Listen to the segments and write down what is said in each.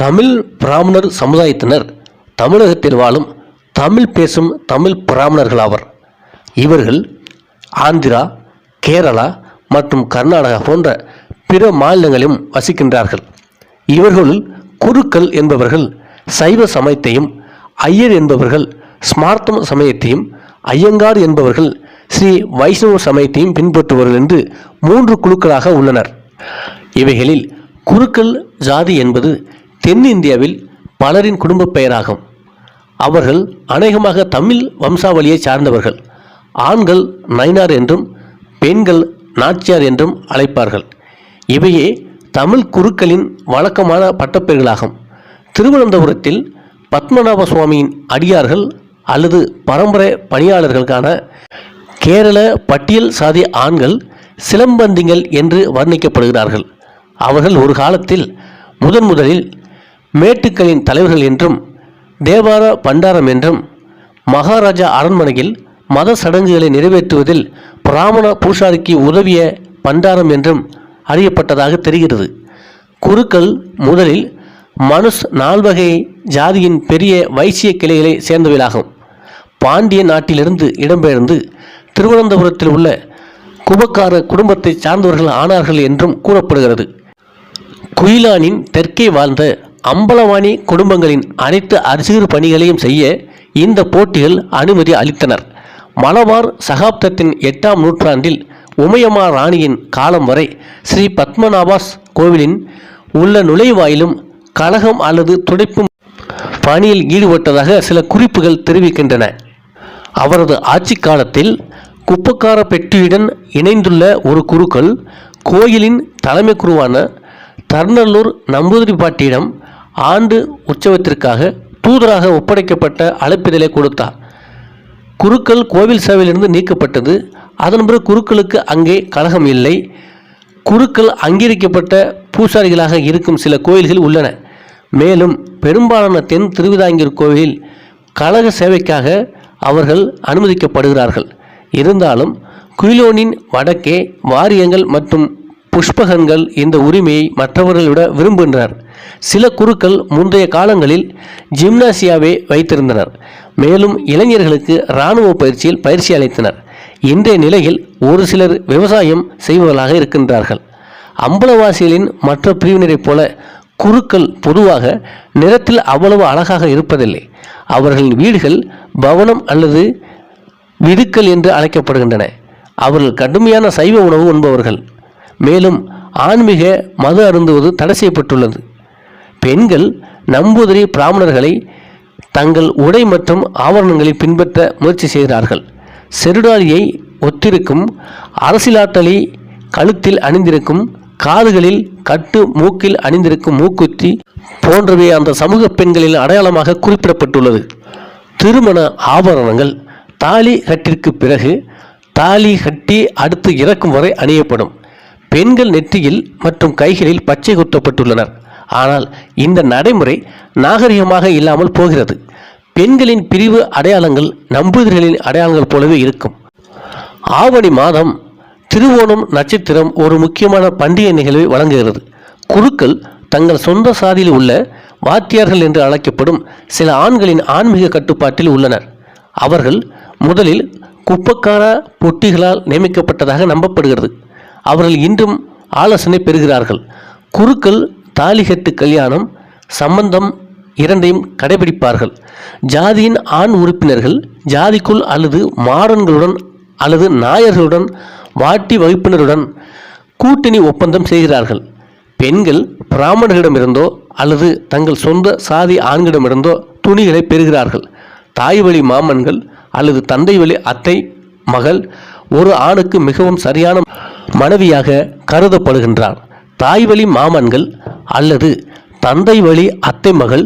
தமிழ் பிராமணர் சமுதாயத்தினர் தமிழகத்தில் வாழும் தமிழ் பேசும் தமிழ் பிராமணர்கள் ஆவர் இவர்கள் ஆந்திரா கேரளா மற்றும் கர்நாடகா போன்ற பிற மாநிலங்களிலும் வசிக்கின்றார்கள். இவர்களுள் குருக்கள் என்பவர்கள் சைவ சமயத்தையும் ஐயர் என்பவர்கள் ஸ்மார்த்தம் சமயத்தையும் ஐயங்கார் என்பவர்கள் ஸ்ரீ வைஷ்ணவ சமயத்தையும் பின்பற்றுபவர்கள் என்று மூன்று குழுக்களாக உள்ளனர். இவைகளில் குருக்கள் ஜாதி என்பது தென்னிந்தியாவில் பலரின் குடும்பப் பெயராகும். அவர்கள் அநேகமாக தமிழ் வம்சாவளியை சார்ந்தவர்கள். ஆண்கள் நயினார் என்றும் பெண்கள் நாச்சியார் என்றும் அழைப்பார்கள். இவையே தமிழ் குருக்களின் வழக்கமான பட்டப்பெயர்களாகும். திருவனந்தபுரத்தில் பத்மநாப சுவாமியின் அடியார்கள் அல்லது பரம்பரை பணியாளர்களுக்கான கேரள பட்டியல் சாதி ஆண்கள் சிலம்பந்திகள் என்று வர்ணிக்கப்படுகிறார்கள். அவர்கள் ஒரு காலத்தில் முதன் முதலில் மேட்டுக்களின் தலைவர்கள் என்றும் தேவார பண்டாரம் என்றும் மகாராஜா அரண்மனையில் மத சடங்குகளை நிறைவேற்றுவதில் பிராமண பூசாரிக்கு உதவிய பண்டாரம் என்றும் அறியப்பட்டதாக தெரிகிறது. குருக்கள் முதலில் மனுஷ் நால்வகை ஜாதியின் பெரிய வைசிய கிளைகளை சேர்ந்தவையாகும் பாண்டிய நாட்டிலிருந்து இடம்பெயர்ந்து திருவனந்தபுரத்தில் உள்ள குபக்கார குடும்பத்தை சார்ந்தவர்கள் ஆனார்கள் என்றும் கூறப்படுகிறது. குயிலானின் தெற்கே வாழ்ந்த அம்பலவாணி குடும்பங்களின் அனைத்து அரசியல் பணிகளையும் செய்ய இந்த போட்டிகள் அனுமதி அளித்தனர். மலபார் சகாப்தத்தின் எட்டாம் நூற்றாண்டில் உமையம்மா ராணியின் காலம் வரை ஸ்ரீ பத்மநாபாஸ் கோவிலின் உள்ள நுழைவாயிலும் கலகம் அல்லது துடைப்பும் பணியில் ஈடுபட்டதாக சில குறிப்புகள் தெரிவிக்கின்றன. அவரது ஆட்சி காலத்தில் குப்பக்கார பெட்டியுடன் இணைந்துள்ள ஒரு குருக்கள் கோயிலின் தலைமை குருவான நம்பூதி பாட்டியிடம் ஆண்டு உற்சவத்திற்காக தூதராக ஒப்படைக்கப்பட்ட அழைப்பிதழை கொடுத்தார். குருக்கள் கோவில் சேவையிலிருந்து நீக்கப்பட்டது. அதன் பிறகு குருக்களுக்கு அங்கே கழகம் இல்லை. குருக்கள் அங்கீகரிக்கப்பட்ட பூசாரிகளாக இருக்கும் சில கோயில்கள் உள்ளன. மேலும் பெரும்பாலான தென் திருவிதாங்கூர் கோவில் கழக சேவைக்காக அவர்கள் அனுமதிக்கப்படுகிறார்கள். இருந்தாலும் குயிலோனின் வடக்கே வாரியங்கள் மற்றும் புஷ்பகன்கள் இந்த உரிமையை மற்றவர்களை விட விரும்புகின்றனர் சில குருக்கள் முந்தைய காலங்களில் ஜிம்னாசியாவே வைத்திருந்தனர். மேலும் இளைஞர்களுக்கு இராணுவ பயிற்சியில் பயிற்சி அளித்தனர். இன்றைய நிலையில் ஒரு சிலர் விவசாயம் செய்பவர்களாக இருக்கின்றார்கள். அம்பலவாசிகளின் மற்ற பிரிவினரைப் போல குருக்கள் பொதுவாக நிறத்தில் அவ்வளவு அழகாக இருப்பதில்லை. அவர்களின் வீடுகள் பவனம் அல்லது விடுக்கல் என்று அழைக்கப்படுகின்றன. அவர்கள் கடுமையான சைவ உணவு உண்பவர்கள். மேலும் ஆன்மீக மது அருந்துவது தடை செய்யப்பட்டுள்ளது. பெண்கள் நம்பூதிரி பிராமணர்களை தங்கள் உடை மற்றும் ஆவரணங்களை பின்பற்ற முயற்சி செய்கிறார்கள். செருடாரியை ஒத்திருக்கும் அரசியலாட்டலை கழுத்தில் அணிந்திருக்கும் காதுகளில் கட்டு மூக்கில் அணிந்திருக்கும் மூக்குத்தி போன்றவை அந்த சமூக பெண்களின் அடையாளமாக குறிப்பிடப்பட்டுள்ளது. திருமண ஆபரணங்கள் தாலி கட்டிற்கு பிறகு தாலி கட்டி அடுத்து இறக்கும் வரை அணியப்படும். பெண்கள் நெற்றியில் மற்றும் கைகளில் பச்சை குத்தப்பட்டுள்ளனர். ஆனால் இந்த நடைமுறை நாகரிகமாக இல்லாமல் போகிறது. பெண்களின் பிரிவு அடையாளங்கள் நம்பூதிரிகளின் அடையாளங்கள் போலவே இருக்கும். ஆவணி மாதம் திருவோணம் நட்சத்திரம் ஒரு முக்கியமான பண்டிகை நிகழ்வை வழங்குகிறது. குருக்கள் தங்கள் சொந்த சாதியில் உள்ள வாத்தியார்கள் என்று அழைக்கப்படும் சில ஆண்களின் ஆன்மீக கட்டுப்பாட்டில் உள்ளனர். அவர்கள் முதலில் குப்பக்கார பொட்டிகளால் நியமிக்கப்பட்டதாக நம்பப்படுகிறது. அவர்கள் இன்றும் ஆலோசனை பெறுகிறார்கள். குருக்கள் தாலிகட்டு கல்யாணம் சம்பந்தம் இரண்டையும் கடைபிடிப்பார்கள். ஜாதியின் ஆண் உறுப்பினர்கள் ஜாதிக்குள் அல்லது மாடன்களுடன் அல்லது நாயர்களுடன் வாட்டி வகுப்பினருடன் கூட்டணி ஒப்பந்தம் செய்கிறார்கள். பெண்கள் பிராமணர்களிடமிருந்தோ அல்லது தங்கள் சொந்த சாதி ஆண்களிடமிருந்தோ துணிகளை பெறுகிறார்கள். தாய் வழி மாமன்கள் அல்லது தந்தை வழி அத்தை மகள் ஒரு ஆணுக்கு மிகவும் சரியான மனைவியாக கருதப்படுகின்றார். தாய் வழி மாமன்கள் அல்லது தந்தை வழி அத்தை மகள்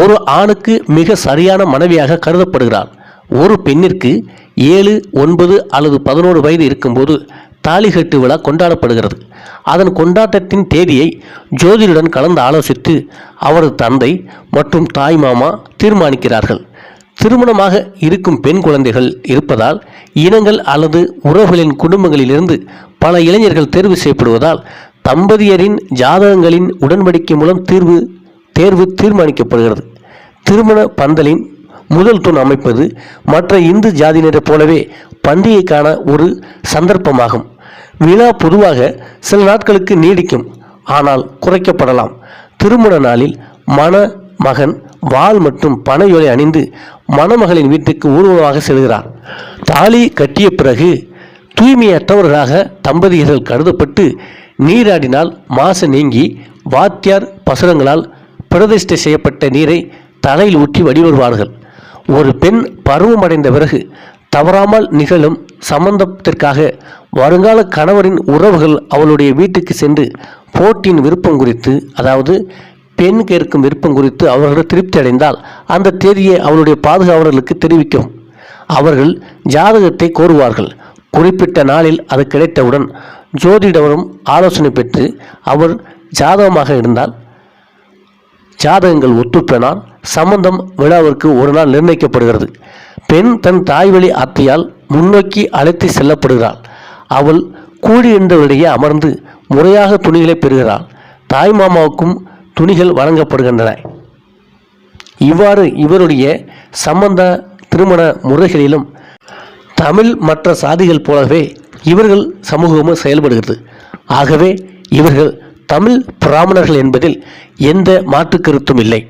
ஒரு ஆணுக்கு மிக சரியான மனைவியாக கருதப்படுகிறார். ஒரு பெண்ணிற்கு ஏழு ஒன்பது அல்லது பதினோரு வயது இருக்கும்போது தாலிகட்டு விழா கொண்டாடப்படுகிறது. அதன் கொண்டாட்டத்தின் தேதியை ஜோதிடன் கலந்து ஆலோசித்து அவரது தந்தை மற்றும் தாய் மாமா தீர்மானிக்கிறார்கள். திருமணமாக இருக்கும் பெண் குழந்தைகள் இருப்பதால் இனங்கள் அல்லது உறவுகளின் குடும்பங்களிலிருந்து பல இளைஞர்கள் தேர்வு செய்யப்படுவதால் தம்பதியரின் ஜாதகங்களின் உடன்படிக்கை மூலம் தீர்வு தேர்வு தீர்மானிக்கப்படுகிறது. திருமண பந்தலின் முதல் தூண் அமைப்பது மற்ற இந்து ஜாதியினரைப் போலவே பண்டிகைக்கான ஒரு சந்தர்ப்பமாகும். விழா பொதுவாக சில நாட்களுக்கு நீடிக்கும் ஆனால் குறைக்கப்படலாம். திருமண நாளில் மண மகன் வாள் மற்றும் பனையோலை அணிந்து மணமகளின் வீட்டுக்கு ஊர்வலமாக செல்கிறார். தாலி கட்டிய பிறகு தூய்மையற்றவர்களாக தம்பதியர்கள் கருதப்பட்டு நீராடினால் மாசு நீங்கி வாத்தியார் பசுரங்களால் பிரதிஷ்டை செய்யப்பட்ட நீரை தலையில் ஊற்றி வழிவருவார்கள் ஒரு பெண் பருவமடைந்த பிறகு தவறாமல் நிகழும் சம்பந்தத்திற்காக வருங்கால கணவரின் உறவுகள் அவளுடைய வீட்டுக்கு சென்று போட்டியின் விருப்பம் குறித்து அதாவது பெண் கேட்கும் விருப்பம் குறித்து அவர்கள் திருப்தி அடைந்தால் அந்த தேதியை அவளுடைய பாதுகாவலர்களுக்கு தெரிவிக்கும். அவர்கள் ஜாதகத்தை கோருவார்கள். குறிப்பிட்ட நாளில் அது கிடைத்தவுடன் ஜோதிடவரும் ஆலோசனை பெற்று அவர் ஜாதகமாக இருந்தால் ஜாதகங்கள் ஒத்துப்பெனால் சம்பந்தம் விழாவிற்கு ஒரு நாள் நிர்ணயிக்கப்படுகிறது. பெண் தன் தாய்வழி அத்தையால் முன்னோக்கி அழைத்து செல்லப்படுகிறாள். அவள் கூடியிருந்தவரிடையே அமர்ந்து முறையாக துணிகளை பெறுகிறாள். தாய் மாமாவுக்கும் துணிகள் வழங்கப்படுகின்றன. இவ்வாறு இவருடைய சம்பந்த திருமண முறைகளிலும் தமிழ் மற்ற சாதிகள் போலவே இவர்கள் சமூகமும் செயல்படுகிறது. ஆகவே இவர்கள் தமிழ் பிராமணர்கள் என்பதில் எந்த மாற்று கருத்தும் இல்லை.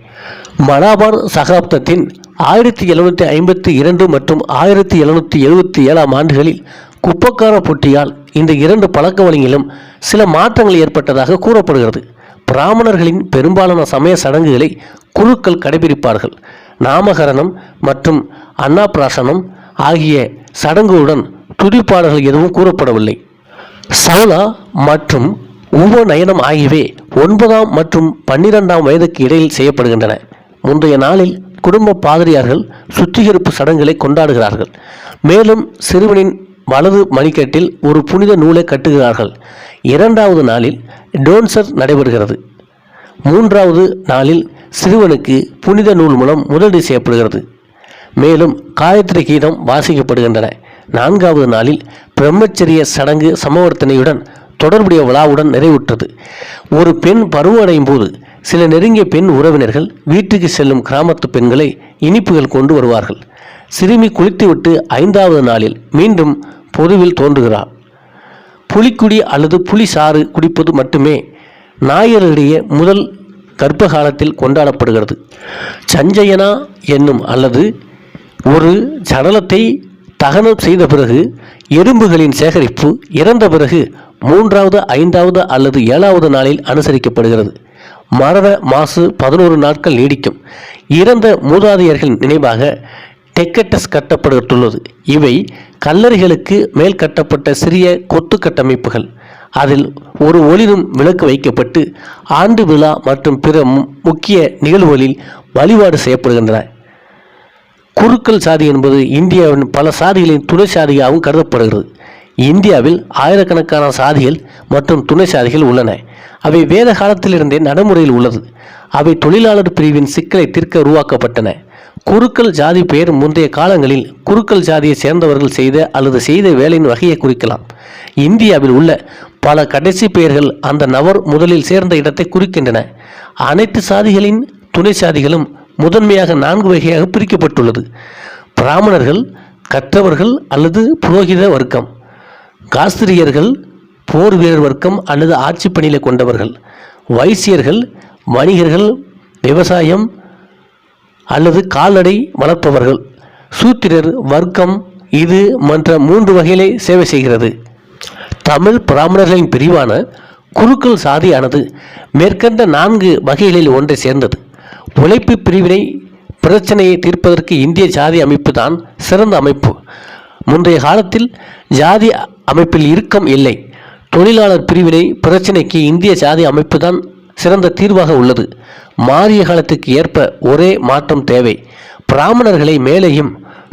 மலாபார் சகாப்தத்தின் ஆயிரத்தி எழுநூற்றி ஐம்பத்தி இரண்டு மற்றும் ஆயிரத்தி எழுநூற்றி எழுபத்தி ஏழாம் ஆண்டுகளில் குப்பக்கார பொட்டியால் இந்த இரண்டு பழக்க வழங்கிலும் சில மாற்றங்கள் ஏற்பட்டதாக கூறப்படுகிறது. பிராமணர்களின் பெரும்பாலான சமய சடங்குகளை குழுக்கள் கடைபிடிப்பார்கள். நாமகரணம் மற்றும் அன்னாபிராசனம் ஆகிய சடங்குகளுடன் துதிப்பாடல்கள் எதுவும் கூறப்படவில்லை. சௌலா மற்றும் உபநயனம் ஆகியவை ஒன்பதாம் மற்றும் பன்னிரெண்டாம் வயதுக்கு இடையில் செய்யப்படுகின்றன. முந்தைய நாளில் குடும்ப பாதிரியார்கள் சுத்திகரிப்பு சடங்குகளை கொண்டாடுகிறார்கள். மேலும் சிறுவனின் வலது மணிக்கட்டில் ஒரு புனித நூலை கட்டுகிறார்கள். இரண்டாவது நாளில் டோன்சர் நடைபெறுகிறது. மூன்றாவது நாளில் சிறுவனுக்கு புனித நூல் மூலம் முதலீடு செய்யப்படுகிறது. மேலும் காயத்ரி கீதம் வாசிக்கப்படுகின்றன. நான்காவது நாளில் பிரம்மச்சரிய சடங்கு சமவர்த்தனையுடன் தொடர்புடைய விழாவுடன் நிறைவுற்றது. ஒரு பெண் பருவமடையும் போது சில நெருங்கிய பெண் உறவினர்கள் வீட்டுக்கு செல்லும் கிராமத்து பெண்களை இனிப்புகள் கொண்டு வருவார்கள். சிறுமி குளித்துவிட்டு ஐந்தாவது நாளில் மீண்டும் பொதுவில் தோன்றுகிறார் புலிக்குடி அல்லது புலி சாறு குடிப்பது மட்டுமே நாயரிடையே முதல் கர்ப்ப காலத்தில் கொண்டாடப்படுகிறது. சஞ்சயனா என்னும் அல்லது ஒரு சடலத்தை தகனம் செய்த பிறகு எறும்புகளின் சேகரிப்பு இறந்த பிறகு மூன்றாவது ஐந்தாவது அல்லது ஏழாவது நாளில் அனுசரிக்கப்படுகிறது. மரண மாசு பதினோரு நாட்கள் நீடிக்கும். இறந்த மூதாதையர்களின் நினைவாக டெக்கட்டஸ் கட்டப்பட்டுள்ளது. இவை கல்லறைகளுக்கு மேல் கட்டப்பட்ட சிறிய கொத்து கட்டமைப்புகள். அதில் ஒரு ஒளிரும் விளக்கு வைக்கப்பட்டு ஆண்டு விழா மற்றும் பிற மு- முக்கிய நிகழ்வுகளில் வழிபாடு செய்யப்படுகின்றன. குருக்கள் சாதி என்பது இந்தியாவின் பல சாதிகளின் துணை சாதியாகவும் கருதப்படுகிறது. இந்தியாவில் ஆயிரக்கணக்கான சாதிகள் மற்றும் துணை சாதிகள் உள்ளன. அவை வேத காலத்திலிருந்தே நடைமுறையில் உள்ளது. அவை தொழிலாளர் பிரிவின் சிக்கலை தீர்க்க உருவாக்கப்பட்டன. குருக்கள் ஜாதி பெயர் முந்தைய காலங்களில் குருக்கள் ஜாதியை சேர்ந்தவர்கள் செய்த அல்லது செய்த வேலையின் வகையை குறிக்கலாம். இந்தியாவில் உள்ள பல கடைசி பெயர்கள் அந்த நபர் முதலில் சேர்ந்த இடத்தை குறிக்கின்றன. அனைத்து சாதிகளின் துணை சாதிகளும் முதன்மையாக நான்கு வகையாக பிரிக்கப்பட்டுள்ளது. பிராமணர்கள் கற்றவர்கள் அல்லது புரோகித வர்க்கம் காஸ்திரியர்கள் போர் வீரர் வர்க்கம் அல்லது ஆட்சி பணியில கொண்டவர்கள் வைசியர்கள் வணிகர்கள் விவசாயம் அல்லது கால்நடை வளர்ப்பவர்கள். சூத்திரர் வர்க்கம் இது மற்ற மூன்று வகையிலே சேவை செய்கிறது. தமிழ் பிராமணர்களின் பிரிவான குருக்கள் சாதியானது மேற்கண்ட நான்கு வகைகளில் ஒன்றை சேர்ந்தது. உழைப்பு பிரிவினை பிரச்சனையை தீர்ப்பதற்கு இந்திய ஜாதி அமைப்பு தான் சிறந்த அமைப்பு. முந்தைய காலத்தில் ஜாதி அமைப்பில் இறுக்கம் இல்லை. தொழிலாளர் பிரிவினை பிரச்சனைக்கு இந்திய ஜாதி அமைப்பு தான் சிறந்த தீர்வாக உள்ளது. மாறிய காலத்துக்கு ஏற்ப ஒரே மாற்றம் தேவை. பிராமணர்களை மேலேயும்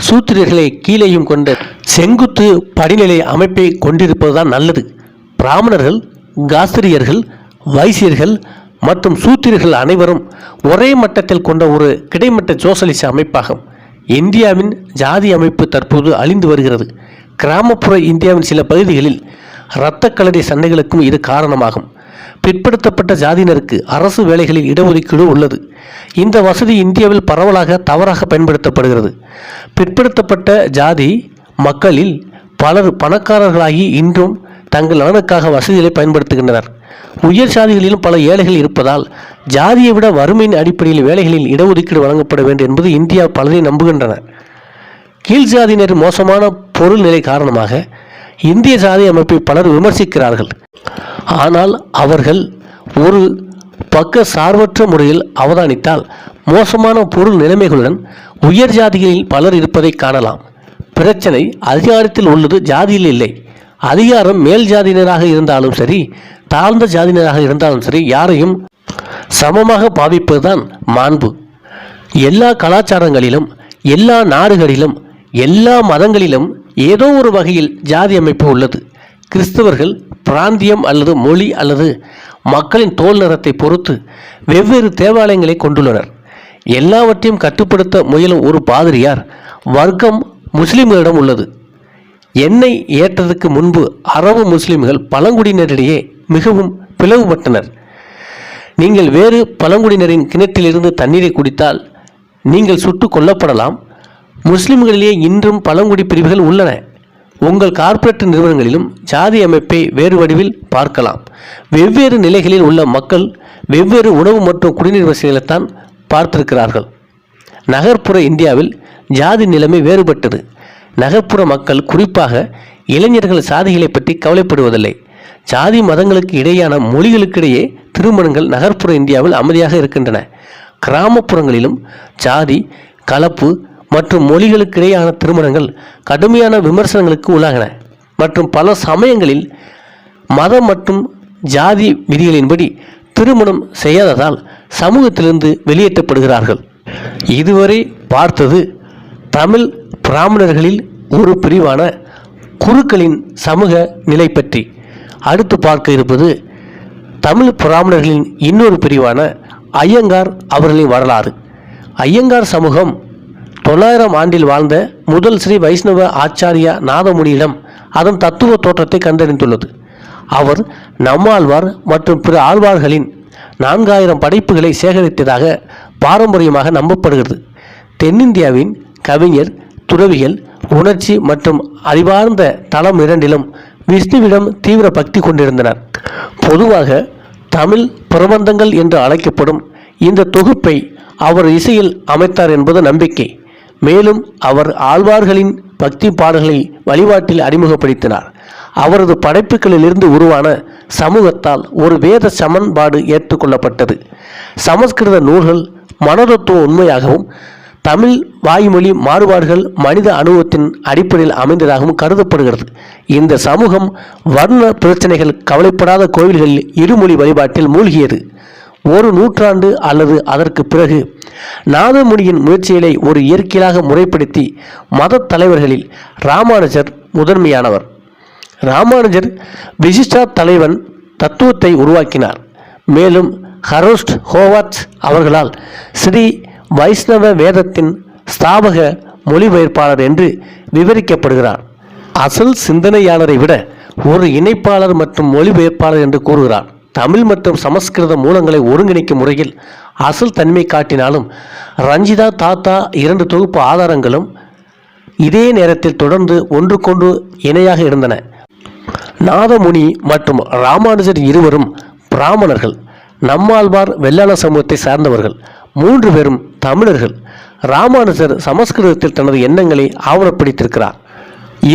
சூத்திரர்களை கீழேயும் கொண்ட செங்குத்து படிநிலை அமைப்பை கொண்டிருப்பதுதான் நல்லது. பிராமணர்கள் காஸ்திரியர்கள் வைசியர்கள் மற்றும் சூத்திரர்கள் அனைவரும் ஒரே மட்டத்தில் கொண்ட ஒரு கிடைமட்ட சோசலிச அமைப்பாகும். இந்தியாவின் ஜாதி அமைப்பு தற்போது அழிந்து வருகிறது. கிராமப்புற இந்தியாவின் சில பகுதிகளில் இரத்த களரி சண்டைகளுக்கும் இது காரணமாகும். பிற்படுத்தப்பட்ட ஜாதியினருக்கு அரசு வேலைகளில் இடஒதுக்கீடு உள்ளது. இந்த வசதி இந்தியாவில் பரவலாக தவறாக பயன்படுத்தப்படுகிறது. பிற்படுத்தப்பட்ட ஜாதி மக்களில் பலர் பணக்காரர்களாகி இன்றும் தங்கள் நலனுக்காக வசதிகளை பயன்படுத்துகின்றனர். உயர் சாதிகளிலும் பல ஏழைகள் இருப்பதால் ஜாதியை விட வறுமையின் அடிப்படையில் வேலைகளில் இடஒதுக்கீடு வழங்கப்பட வேண்டும் என்பது இந்தியா பலரை நம்புகின்றன. கீழ் ஜாதியினர் மோசமான பொருள் நிலை காரணமாக இந்திய சாதி அமைப்பை பலர் விமர்சிக்கிறார்கள். ஆனால் அவர்கள் ஒரு பக்க சார்பற்ற முறையில் அவதானித்தால் மோசமான பொருள் நிலைமைகளுடன் உயர் ஜாதிகளில் பலர் இருப்பதை காணலாம். பிரச்சனை அதிகாரத்தில் உள்ளது ஜாதியில் இல்லை. அதிகாரம் மேல் ஜாதியினராக இருந்தாலும் சரி தாழ்ந்த ஜாதியினராக இருந்தாலும் சரி யாரையும் சமமாக பாவிப்பதுதான் மாண்பு. எல்லா கலாச்சாரங்களிலும் எல்லா நாடுகளிலும் எல்லா மதங்களிலும் ஏதோ ஒரு வகையில் ஜாதி அமைப்பு உள்ளது. கிறிஸ்தவர்கள் பிராந்தியம் அல்லது மொழி அல்லது மக்களின் தோல் நிறத்தை பொறுத்து வெவ்வேறு தேவாலயங்களை கொண்டுள்ளனர். எல்லாவற்றையும் கட்டுப்படுத்த முயலும் ஒரு பாதிரியார் வர்க்கம் முஸ்லிம்களிடம் உள்ளது. எண்ணெய் ஏற்றதுக்கு முன்பு அரபு முஸ்லிம்கள் பழங்குடியினரிடையே மிகவும் பிளவுபட்டனர். நீங்கள் வேறு பழங்குடியினரின் கிணற்றிலிருந்து தண்ணீரை குடித்தால் நீங்கள் சுட்டு கொல்லப்படலாம். முஸ்லிம்களிலேயே இன்றும் பழங்குடி பிரிவுகள் உள்ளன. உங்கள் கார்ப்பரேட் நிறுவனங்களிலும் ஜாதி அமைப்பை வேறு வடிவில் பார்க்கலாம். வெவ்வேறு நிலைகளில் உள்ள மக்கள் வெவ்வேறு உணவு மற்றும் குடிநீர் வசதிகளைத்தான் பார்த்திருக்கிறார்கள். நகர்ப்புற இந்தியாவில் ஜாதி நிலைமை வேறுபட்டது. நகர்ப்புற மக்கள் குறிப்பாக இளைஞர்கள் சாதிகளை பற்றி கவலைப்படுவதில்லை. ஜாதி மதங்களுக்கு இடையான மொழிகளுக்கிடையே திருமணங்கள் நகர்ப்புற இந்தியாவில் அமைதியாக இருக்கின்றன. கிராமப்புறங்களிலும் ஜாதி கலப்பு மற்றும் மொழிகளுக்கிடையான திருமணங்கள் கடுமையான விமர்சனங்களுக்கு உள்ளாகின. மற்றும் பல சமயங்களில் மதம் மற்றும் ஜாதி விதிகளின்படி திருமணம் செய்யாததால் சமூகத்திலிருந்து வெளியேற்றப்படுகிறார்கள். இதுவரை பார்த்தது தமிழ் பிராமணர்களில் ஒரு பிரிவான குருக்களின் சமூக நிலை பற்றி. அடுத்து பார்க்க இருப்பது தமிழ் பிராமணர்களின் இன்னொரு பிரிவான ஐயங்கார் அவர்களின் வரலாறு. ஐயங்கார் சமூகம் தொள்ளாயிரம் ஆண்டில் வாழ்ந்த முதல் ஸ்ரீ வைஷ்ணவ ஆச்சாரியா நாதமுனியிடம் அதன் தத்துவ தோற்றத்தை கண்டறிந்துள்ளது. அவர் நம்மாழ்வார் மற்றும் பிற ஆழ்வார்களின் நான்காயிரம் படைப்புகளை சேகரித்ததாக பாரம்பரியமாக நம்பப்படுகிறது. தென்னிந்தியாவின் கவிஞர் துறவிகள் உணர்ச்சி மற்றும் அறிவார்ந்த தளம் இரண்டிலும் விஷ்ணுவிடம் தீவிர பக்தி கொண்டிருந்தனர். பொதுவாக தமிழ் பிரபந்தங்கள் என்று அழைக்கப்படும் இந்த தொகுப்பை அவர் இசையில் அமைத்தார் என்பது நம்பிக்கை. மேலும் அவர் ஆழ்வார்களின் பக்தி பாடல்களை வழிபாட்டில் அறிமுகப்படுத்தினார். அவரது படைப்புகளிலிருந்து உருவான சமூகத்தால் ஒரு வேத சமன்பாடு ஏற்றுக்கொள்ளப்பட்டது சமஸ்கிருத நூல்கள் மனதத்துவ உண்மையாகவும் தமிழ் வாய்மொழி மாறுபாடுகள் மனித அனுபவத்தின் அடிப்படையில் அமைந்ததாகவும் கருதப்படுகிறது. இந்த சமூகம் வர்ண பிரச்சனைகள் கவலைப்படாத கோவில்களில் இருமொழி வழிபாட்டில் மூழ்கியது. ஒரு நூற்றாண்டு அல்லது அதற்கு பிறகு நாதமுனியின் முயற்சிகளை ஒரு இயற்கையாக முறைப்படுத்தி மத தலைவர்களில் ராமானுஜர் முதன்மையானவர். ராமானுஜர் விசிஷ்டா தலைவன் தத்துவத்தை உருவாக்கினார். மேலும் ஹரோஸ்ட் ஹோவாட்ஸ் அவர்களால் ஸ்ரீ வைஷ்ணவ வேதத்தின் ஸ்தாபக மொழிபெயர்ப்பாளர் என்று விவரிக்கப்படுகிறார். அசல் சிந்தனையாளரை விட ஒரு இணைப்பாளர் மற்றும் மொழிபெயர்ப்பாளர் என்று கூறுகிறார். தமிழ் மற்றும் சமஸ்கிருத மூலங்களை ஒருங்கிணைக்கும் முறையில் அசல் தன்மை காட்டினாலும் ரஞ்சிதா தாத்தா இரண்டு தொகுப்பு ஆதாரங்களும் இதே நேரத்தில் தொடர்ந்து ஒன்றுக்கொன்று இணையாக இருந்தன. நாதமுனி மற்றும் ராமானுஜர் இருவரும் பிராமணர்கள் நம்மாழ்வார் வெள்ளாள சமூகத்தை சார்ந்தவர்கள் மூன்று பேரும் தமிழர்கள். ராமானுஜர் சமஸ்கிருதத்தில் தனது எண்ணங்களை ஆவணப்படுத்தியிருக்கிறார்.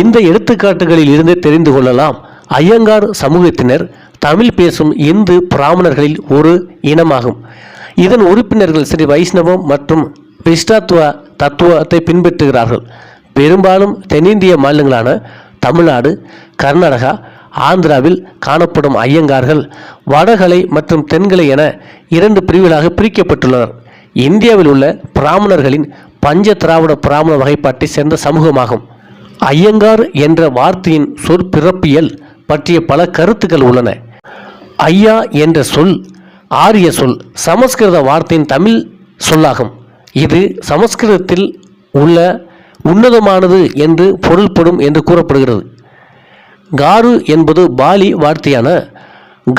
இந்த எடுத்துக்காட்டுகளில் இருந்து தெரிந்து கொள்ளலாம் ஐயங்கார் சமூகத்தினர் தமிழ் பேசும் இந்து பிராமணர்களில் ஒரு இனமாகும். இதன் உறுப்பினர்கள் ஸ்ரீ வைஷ்ணவம் மற்றும் பிரிஷ்டாத்துவ தத்துவத்தை பின்பற்றுகிறார்கள். பெரும்பாலும் தென்னிந்திய மாநிலங்களான தமிழ்நாடு கர்நாடகா ஆந்திராவில் காணப்படும் ஐயங்கார்கள் வடகலை மற்றும் தென்கலை என இரண்டு பிரிவுகளாக பிரிக்கப்பட்டுள்ளனர். இந்தியாவில் உள்ள பிராமணர்களின் பஞ்ச திராவிட பிராமண வகைப்பாட்டை சேர்ந்த சமூகமாகும். ஐயங்கார் என்ற வார்த்தையின் சொற்பிறப்பியல் பற்றிய பல கருத்துக்கள் உள்ளன. ஐயா என்ற சொல் ஆரிய சொல் சமஸ்கிருத வார்த்தையின் தமிழ் சொல்லாகும். இது சமஸ்கிருதத்தில் உள்ள உன்னதமானது என்று பொருள்படும் என்று கூறப்படுகிறது. காரு என்பது பாலி வார்த்தையான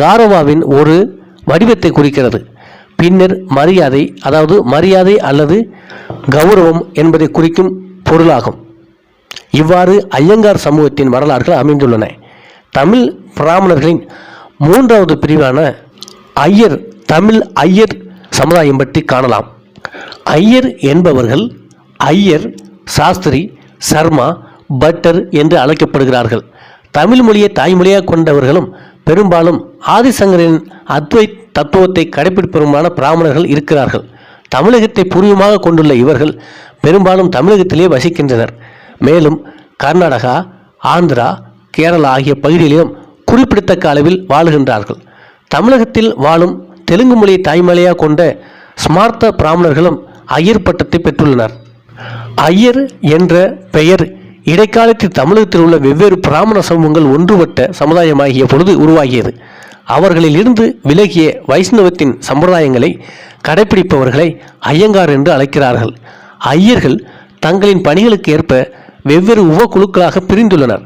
காரவாவின் ஒரு வடிவத்தை குறிக்கிறது. பின்னர் மரியாதை அதாவது மரியாதை அல்லது கௌரவம் என்பதை குறிக்கும் பொருளாகும். இவ்வாறு ஐயங்கார் சமூகத்தின் வரலாறுகள் அமைந்துள்ளன. தமிழ் பிராமணர்களின் மூன்றாவது பிரிவான ஐயர் தமிழ் ஐயர் சமுதாயம் பற்றி காணலாம். ஐயர் என்பவர்கள் ஐயர் சாஸ்திரி சர்மா பட்டர் என்று அழைக்கப்படுகிறார்கள். தமிழ் மொழியை தாய்மொழியாக கொண்டவர்களும் பெரும்பாலும் ஆதிசங்கரின் அத்வை தத்துவத்தை கடைபிடிப்பவருமான பிராமணர்கள் இருக்கிறார்கள். தமிழகத்தை பூர்வமாக கொண்டுள்ள இவர்கள் பெரும்பாலும் தமிழகத்திலே வசிக்கின்றனர். மேலும் கர்நாடகா ஆந்திரா கேரளா ஆகிய பகுதிகளிலும் குறிப்பிடத்தக்க அளவில் வாழுகின்றார்கள். தமிழகத்தில் வாழும் தெலுங்கு மொழியை தாய்மொழியாக கொண்ட ஸ்மார்த்த பிராமணர்களும் ஐயர் பட்டத்தை பெற்றுள்ளனர். ஐயர் என்ற பெயர் இடைக்காலத்தில் தமிழகத்தில் உள்ள வெவ்வேறு பிராமண சமூகங்கள் ஒன்றுபட்ட சமுதாயமாகிய பொழுது உருவாகியது. அவர்களிலிருந்து விலகிய வைஷ்ணவத்தின் சம்பிரதாயங்களை கடைபிடிப்பவர்களை ஐயங்கார் என்று அழைக்கிறார்கள். ஐயர்கள் தங்களின் பணிகளுக்கு ஏற்ப வெவ்வேறு உபகுழுக்களாக பிரிந்துள்ளனர்.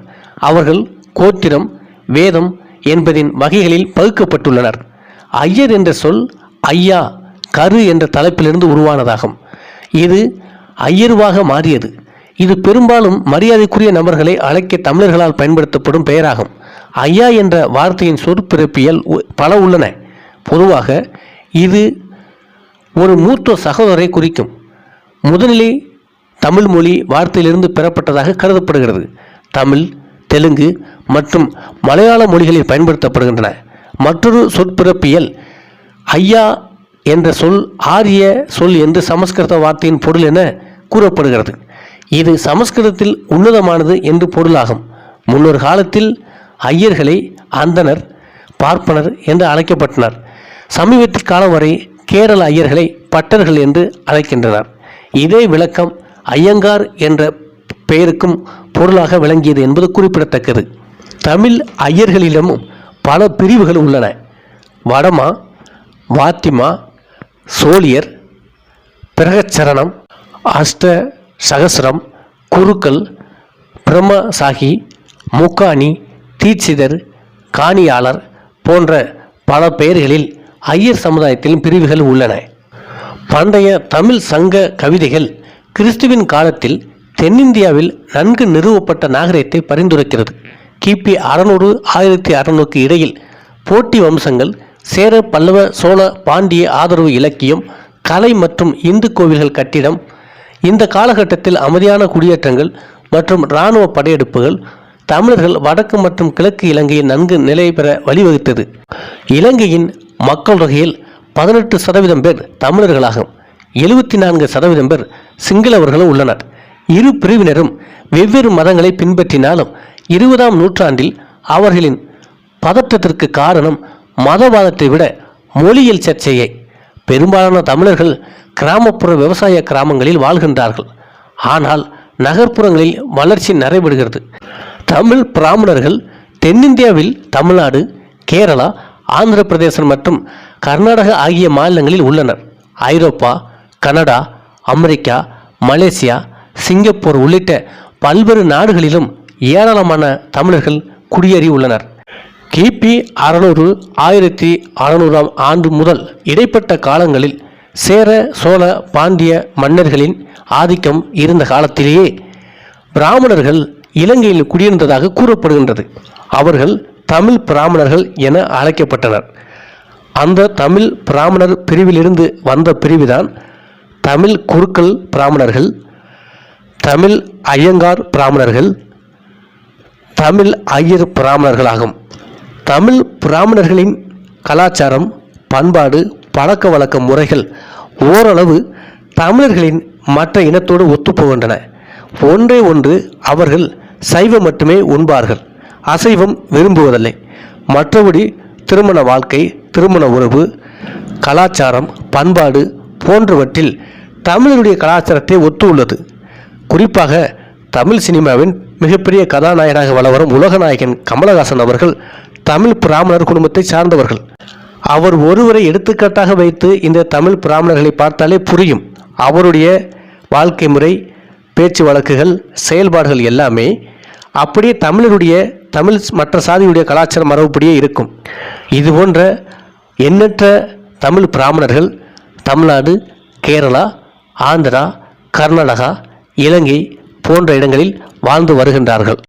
அவர்கள் கோத்திரம் வேதம் என்பதின் வகைகளில் பகுக்கப்பட்டுள்ளனர். ஐயர் என்ற சொல் ஐயா கரு என்ற தலைப்பிலிருந்து உருவானதாகும். இது ஐயருவாக மாறியது. இது பெரும்பாலும் மரியாதைக்குரிய நபர்களை அழைக்க தமிழர்களால் பயன்படுத்தப்படும் பெயராகும். ஐயா என்ற வார்த்தையின் சொற்பிறப்பியல் உ- பல உள்ளன. பொதுவாக இது ஒரு மூத்த சகோதரரை குறிக்கும். முதலிலே தமிழ் மொழி வார்த்தையிலிருந்து பெறப்பட்டதாக கருதப்படுகிறது. தமிழ் தெலுங்கு மற்றும் மலையாள மொழிகளில் பயன்படுத்தப்படுகின்றன. மற்றொரு சொற்பிறப்பியல் ஐயா என்ற சொல் ஆரிய சொல் என்று சமஸ்கிருத வார்த்தையின் பொருள் என கூறப்படுகிறது. இது சமஸ்கிருதத்தில் உன்னதமானது என்று பொருளாகும். முன்னொரு காலத்தில் ஐயர்களை அந்தணர் பார்ப்பனர் என்று அழைக்கப்பட்டனர். சமீபத்தில் காலம் வரை கேரள ஐயர்களை பட்டர்கள் என்று அழைக்கின்றனர். இதே விளக்கம் ஐயங்கார் என்ற பெயருக்கும் பொருளாக விளங்கியது என்பது குறிப்பிடத்தக்கது. தமிழ் ஐயர்களிடமும் பல பிரிவுகள் உள்ளன. வடமா வாத்திமா சோழியர் பிரகச்சரணம் அஷ்ட சகசரம் குருக்கள் பிரம்மசாகி முக்காணி தீட்சிதர் காணியாளர் போன்ற பல பெயர்களில் ஐயர் சமுதாயத்திலும் பிரிவுகள் உள்ளன. பண்டைய தமிழ் சங்க கவிதைகள் கிறிஸ்துவின் காலத்தில் தென்னிந்தியாவில் நன்கு நிறுவப்பட்ட நாகரிகத்தை பரிந்துரைக்கிறது. கிபி அறநூறு ஆயிரத்தி அறநூறுக்கு இடையில் போட்டி வம்சங்கள் சேர பல்லவ சோழ பாண்டிய ஆதரவு இலக்கியம் கலை மற்றும் இந்து கோவில்கள் கட்டிடம் இந்த காலகட்டத்தில் அமைதியான குடியேற்றங்கள் மற்றும் இராணுவ படையெடுப்புகள் தமிழர்கள் வடக்கு மற்றும் கிழக்கு இலங்கையில் நன்கு நிலை பெற வழிவகுத்தது. இலங்கையின் மக்கள் தொகையில் பதினெட்டு சதவீதம் பேர் தமிழர்களாகும். எழுபத்தி நான்கு சதவீதம் பேர் சிங்களவர்களும் உள்ளனர். இரு பிரிவினரும் வெவ்வேறு மதங்களை பின்பற்றினாலும் இருபதாம் நூற்றாண்டில் அவர்களின் பதற்றத்திற்கு காரணம் மதவாதத்தை விட மொழியியல் சர்ச்சையை. பெரும்பாலான தமிழர்கள் கிராமப்புற விவசாய கிராமங்களில் வாழ்கின்றார்கள். ஆனால் நகர்ப்புறங்களில் வளர்ச்சி நடைபெறுகிறது. தமிழ் பிராமணர்கள் தென்னிந்தியாவில் தமிழ்நாடு கேரளா ஆந்திர பிரதேசம் மற்றும் கர்நாடகா ஆகிய மாநிலங்களில் உள்ளனர். Europe Canada America Malaysia Singapore உள்ளிட்ட பல்வேறு நாடுகளிலும் ஏராளமான தமிழர்கள் குடியேறி உள்ளனர் கிபி அறநூறு ஆயிரத்தி அறநூறாம் ஆண்டு முதல் இடைப்பட்ட காலங்களில் சேர சோழ பாண்டிய மன்னர்களின் ஆதிக்கம் இருந்த காலத்திலேயே பிராமணர்கள் இலங்கையில் குடியிருந்ததாக கூறப்படுகின்றது. அவர்கள் தமிழ் பிராமணர்கள் என அழைக்கப்பட்டனர். அந்த தமிழ் பிராமணர் பிரிவிலிருந்து வந்த பிரிவுதான் தமிழ் குருக்கள் பிராமணர்கள் தமிழ் ஐயங்கார் பிராமணர்கள் தமிழ் ஐயர் பிராமணர்களாகும். தமிழ் பிராமணர்களின் கலாச்சாரம் பண்பாடு பழக்க வழக்க முறைகள் ஓரளவு தமிழர்களின் மற்ற இனத்தோடு ஒத்துப்போகின்றன ஒன்றே ஒன்று அவர்கள் சைவம் மட்டுமே உண்பார்கள். அசைவம் விரும்புவதில்லை. மற்றபடி திருமண வாழ்க்கை திருமண உறவு கலாச்சாரம் பண்பாடு போன்றவற்றில் தமிழருடைய கலாச்சாரத்தை ஒத்து உள்ளது குறிப்பாக தமிழ் சினிமாவின் மிகப்பெரிய கதாநாயகனாக வளவரும் உலகநாயகன் கமலஹாசன் அவர்கள் தமிழ் பிராமணர் குடும்பத்தை சார்ந்தவர்கள். அவர் ஒருவரை எடுத்துக்காட்டாக வைத்து இந்த தமிழ் பிராமணர்களை பார்த்தாலே புரியும். அவருடைய வாழ்க்கை முறை பேச்சு வழக்குகள் செயல்பாடுகள் எல்லாமே அப்படியே தமிழருடைய தமிழ் மற்ற சாதியுடைய கலாச்சார மரபுப்படியே இருக்கும். இது போன்ற எண்ணற்ற தமிழ் பிராமணர்கள் தமிழ்நாடு கேரளா ஆந்திரா கர்நாடகா இலங்கை போன்ற இடங்களில் வாழ்ந்து வருகின்றார்கள்.